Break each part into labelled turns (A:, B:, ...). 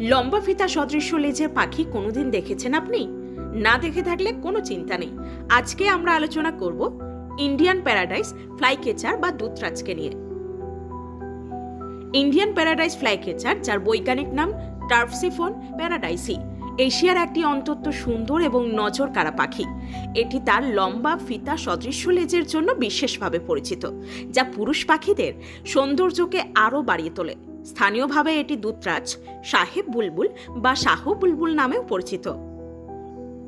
A: লম্বা ফিতা সদৃশ্য লেজের পাখি কোনোদিন দেখেছেন আপনি? না দেখে থাকলে কোনো চিন্তা নেই। আজকে আমরা আলোচনা করব ইন্ডিয়ান প্যারাডাইস ফ্লাইকেচার বা দুধরাজকে নিয়ে। ইন্ডিয়ান প্যারাডাইস ফ্লাইকেচার যার বৈজ্ঞানিক নাম টার্ফসিফোন প্যারাডাইসি, এশিয়ার একটি অন্তত সুন্দর এবং নজর কাড়া পাখি। এটি তার লম্বা ফিতা সদৃশ্য লেজের জন্য বিশেষভাবে পরিচিত, যা পুরুষ পাখিদের সৌন্দর্যকে আরও বাড়িয়ে তোলে। স্থানীয়ভাবে এটি দুধরাজ, সাহেব বুলবুল বা শাহ বুলবুল নামেও পরিচিত।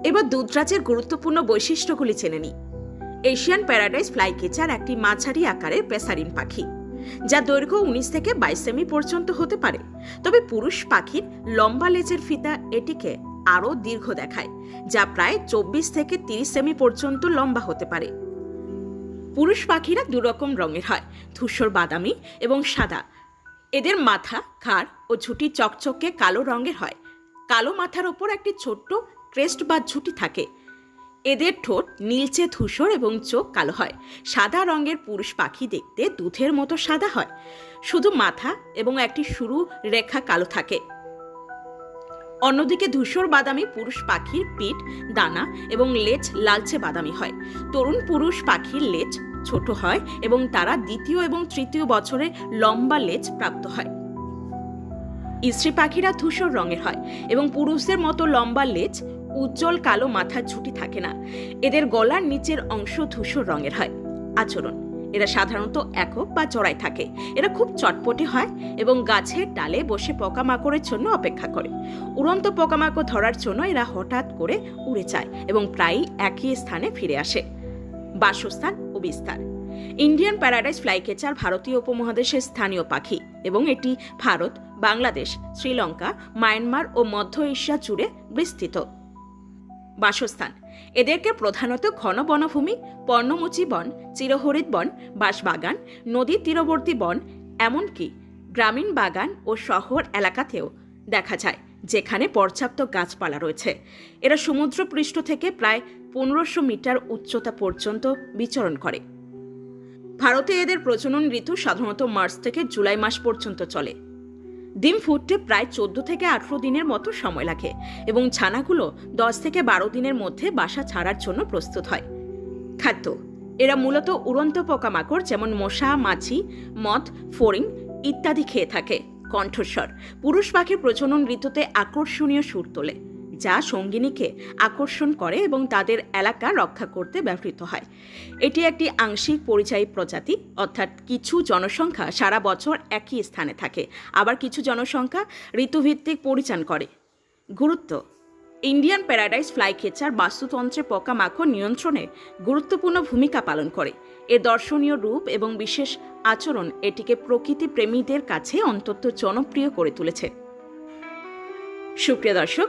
A: এবার দুধরাজের গুরুত্বপূর্ণ বৈশিষ্ট্যগুলি চেনে নিই। এশিয়ান প্যারাডাইস ফ্লাইকেচার একটি মাঝারি আকারের পেসারিন পাখি, যা দৈর্ঘ্য উনিশ থেকে বাইশ সেমি পর্যন্ত হতে পারে। তবে পুরুষ পাখির লম্বা লেজের ফিতা এটিকে আরও দীর্ঘ দেখায়, যা প্রায় চব্বিশ থেকে তিরিশ সেমি পর্যন্ত লম্বা হতে পারে। পুরুষ পাখিরা দুরকম রঙের হয়, ধূসর বাদামি এবং সাদা এদের মাথা, ঘাড় ও ঝুঁটি চকচকে কালো রঙের হয়। কালো মাথার ওপর একটি ছোট্ট ক্রেস্ট বা ঝুঁটি থাকে। এদের ঠোঁট নীলচে ধূসর এবং চোখ কালো হয়। সাদা রঙের পুরুষ পাখি দেখতে দুধের মতো সাদা হয়। শুধু মাথা এবং একটি সরু রেখা কালো থাকে। অন্যদিকে ধূসর বাদামি পুরুষ পাখির পিঠ, দানা এবং লেজ লালচে বাদামি হয়। তরুণ পুরুষ পাখির লেজ ছোট হয় এবং তারা দ্বিতীয় এবং তৃতীয় বছরে লম্বা লেজ প্রাপ্ত হয়। স্ত্রী পাখিরা ধূসর রঙের হয় এবং পুরুষদের মতো লম্বা লেজ, উজ্জ্বল কালো মাথার ঝুঁটি থাকে না। এদের গলার নিচের অংশ ধূসর রঙের হয়। আচরণ, এরা সাধারণত একক বা জোড়ায় থাকে। এরা খুব চটপটে হয় এবং গাছের ডালে বসে পোকামাকড়ের জন্য অপেক্ষা করে। উড়ন্ত পোকামাকড় ধরার জন্য এরা হঠাৎ করে উড়ে যায় এবং প্রায়ই একই স্থানে ফিরে আসে। বাসস্থান বিস্তার। ইন্ডিয়ান প্যারাডাইস ফ্লাইকেচার ভারতীয় উপমহাদেশের স্থানীয় পাখি এবং এটি ভারত, বাংলাদেশ, শ্রীলঙ্কা, মায়ানমার ও মধ্য এশিয়া জুড়ে বিস্তৃত। বাসস্থান। এদেরকে প্রধানত ঘন বনভূমি, পর্ণমোচী বন চিরহরিত বন, বাঁশবাগান নদীর তীরবর্তী বন, এমনকি গ্রামীণ বাগান ও শহর এলাকাতেও দেখা যায়, যেখানে পর্যাপ্ত গাছপালা রয়েছে। এরা সমুদ্রপৃষ্ঠ থেকে প্রায় পনেরোশো মিটার উচ্চতা পর্যন্ত বিচরণ করে। ভারতে এদের প্রজনন ঋতু সাধারণত মার্চ থেকে জুলাই মাস পর্যন্ত চলে। ডিম ফুটতে প্রায় চোদ্দ থেকে আঠেরো দিনের মতো সময় লাগে এবং ছানাগুলো দশ থেকে বারো দিনের মধ্যে বাসা ছাড়ার জন্য প্রস্তুত হয়। খাদ্য, এরা মূলত উড়ন্ত পোকামাকড় যেমন মশা, মাছি মথ ফড়িং ইত্যাদি খেয়ে থাকে। কণ্ঠস্বর, পুরুষ পাখির প্রজনন ঋতুতে আকর্ষণীয় সুর তোলে। যা সঙ্গিনীকে আকর্ষণ করে এবং তাদের এলাকা রক্ষা করতে ব্যবহৃত হয়। এটি একটি আংশিক পরিযায়ী প্রজাতি, অর্থাৎ কিছু জনসংখ্যা সারা বছর একই স্থানে থাকে, আবার কিছু জনসংখ্যা ঋতুভিত্তিক পরিচান করে। গুরুত্ব, ইন্ডিয়ান প্যারাডাইস ফ্লাই খেচার বাস্তুতন্ত্রে পোকামাকড় নিয়ন্ত্রণে গুরুত্বপূর্ণ ভূমিকা পালন করে। এর দর্শনীয় রূপ এবং বিশেষ আচরণ এটিকে প্রকৃতি প্রেমীদের কাছে অন্তত জনপ্রিয় করে তুলেছে। সুপ্রিয় দর্শক